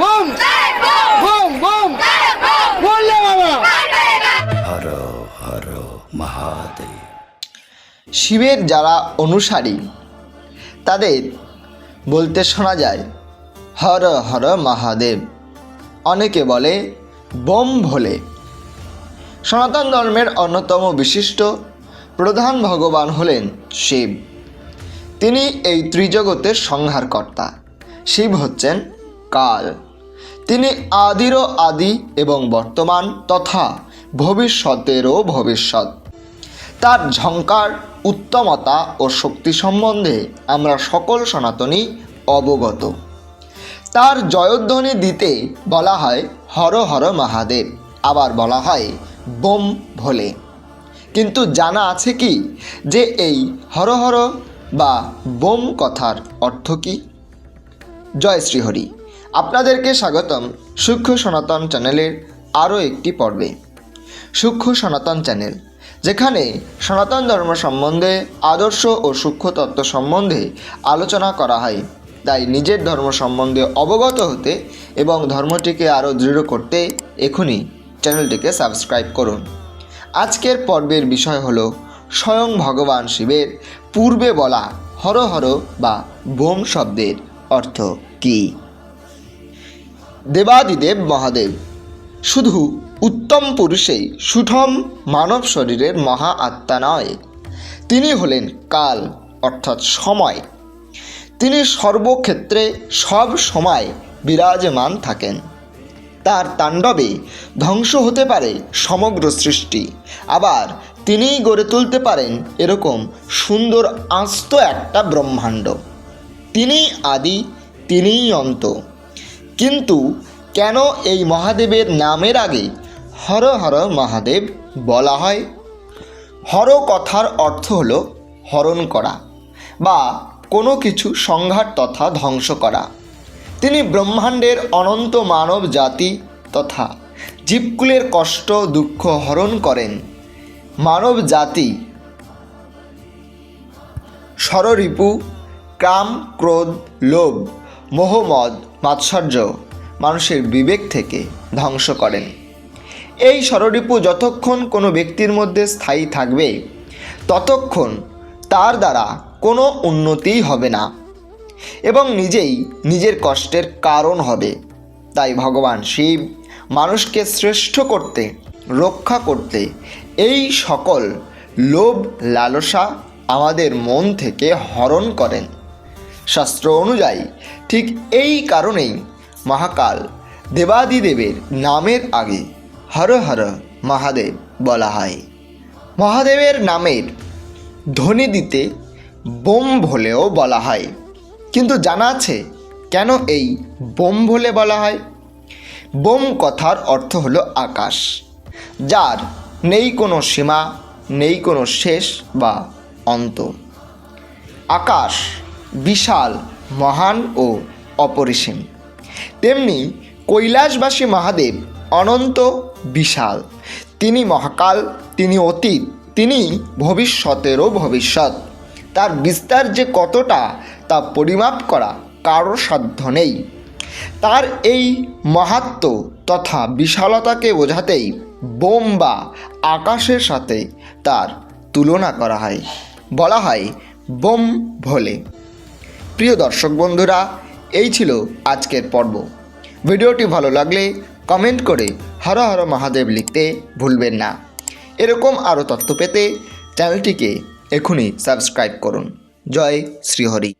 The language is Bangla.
বুম বুম বুম বললে বাবা হর হর মহাদেব শিবের যারা অনুসারী তাদের বলতে শোনা যায় হর হর মহাদেব। অনেকে বলে বোম ভোলে। সনাতন ধর্মের অন্যতম বিশিষ্ট প্রধান ভগবান হলেন শিব। তিনি এই ত্রিজগতের সংহারকর্তা। শিব হচ্ছেন কাল। তিনি আদিরও আদি এবং বর্তমান তথা ভবিষ্যতেরও ভবিষ্যৎ। তার ঝঙ্কার উত্তমতা ও শক্তি সম্বন্ধে আমরা সকল সনাতনী অবগত। তার জয়ধ্বনি দিতে বলা হয় হর হর মহাদেব, আবার বলা হয় বোম ভোলে। কিন্তু জানা আছে কি যে এই হর হর বা বোম কথার অর্থ কী? জয় শ্রীহরি। আপনাদেরকে স্বাগতম সূক্ষ্ম সনাতন চ্যানেলের আরও একটি পর্বে। সূক্ষ্ম সনাতন চ্যানেল, যেখানে সনাতন ধর্ম সম্বন্ধে, আদর্শ ও সূক্ষ্ম তত্ত্ব সম্বন্ধে আলোচনা করা হয়। তাই নিজের ধর্ম সম্বন্ধে অবগত হতে এবং ধর্মটিকে আরও দৃঢ় করতে এখনই চ্যানেলটিকে সাবস্ক্রাইব করুন। আজকের পর্বের বিষয় হলো, স্বয়ং ভগবান শিবের পূর্বে বলা হর হর বা বোম শব্দের অর্থ কী? দেবাদিদেব মহাদেব। শুধু উত্তম পুরুষেই সুঠম মানব শরীরের মহা আত্মা নয়, তিনি হলেন কাল, অর্থাৎ সময়। তিনি সর্বক্ষেত্রে সব সময় বিরাজমান থাকেন। তার তাণ্ডবে ধ্বংস হতে পারে সমগ্র সৃষ্টি। আবার তিনিই গড়ে তুলতে পারেন এরকম সুন্দর আস্ত একটা ব্রহ্মাণ্ড। তিনিই আদি, তিনিই অন্ত। কিন্তু কেন এই মহাদেবের নামের আগে হর হর মহাদেব বলা হয়? হর কথার অর্থ হল হরণ করা বা কোনো কিছু সংঘাত তথা ধ্বংস করা। তিনি ব্রহ্মাণ্ডের অনন্ত মানব জাতি তথা জীবকুলের কষ্ট, দুঃখ হরণ করেন। মানব জাতি ষড়রিপু কাম, ক্রোধ, লোভ মোহমদ মাৎসর্য মানুষের বিবেক থেকে ধ্বংস করেন। এই ষড়রিপু যতক্ষণ কোনো ব্যক্তির মধ্যে স্থায়ী থাকবে, ততক্ষণ তার দ্বারা কোনো উন্নতিই হবে না এবং নিজেই নিজের কষ্টের কারণ হবে। তাই ভগবান শিব মানুষকে শ্রেষ্ঠ করতে, রক্ষা করতে এই সকল লোভ লালসা আমাদের মন থেকে হরণ করেন। শাস্ত্র অনুযায়ী ঠিক এই কারণেই মহাকাল দেবাদিদেবের নামের আগে হর হর মহাদেব বলা হয়। মহাদেবের নামের ধ্বনি দিতে বোম ভোলেও বলা হয়। কিন্তু জানা আছে কেন এই বোম ভোলে বলা হয়? বোম কথার অর্থ হলো আকাশ, যার নেই কোনো সীমা, নেই কোনো শেষ বা অন্ত। আকাশ বিশাল, মহান ও অপরিসীম। তেমনি কৈলাসবাসী মহাদেব অনন্ত, বিশাল। তিনি মহাকাল, তিনি অতীত, তিনি ভবিষ্যতেরও ভবিষ্যৎ। তার বিস্তার যে কতটা, তা পরিমাপ করা কারও সাধ্য নেই। তার এই মাহাত্ম তথা বিশালতাকে বোঝাতেই বোম বা আকাশের সাথে তার তুলনা করা হয়। বলা হয় বোম ভোলে। প্রিয় দর্শক বন্ধুরা, এই ছিল আজকের পর্ব। ভিডিওটি ভালো লাগলে কমেন্ট করে হর হর মহাদেব লিখতে ভুলবেন না। এরকম আরও তথ্য পেতে চ্যানেলটিকে এখনই সাবস্ক্রাইব করুন। জয় শ্রীহরি।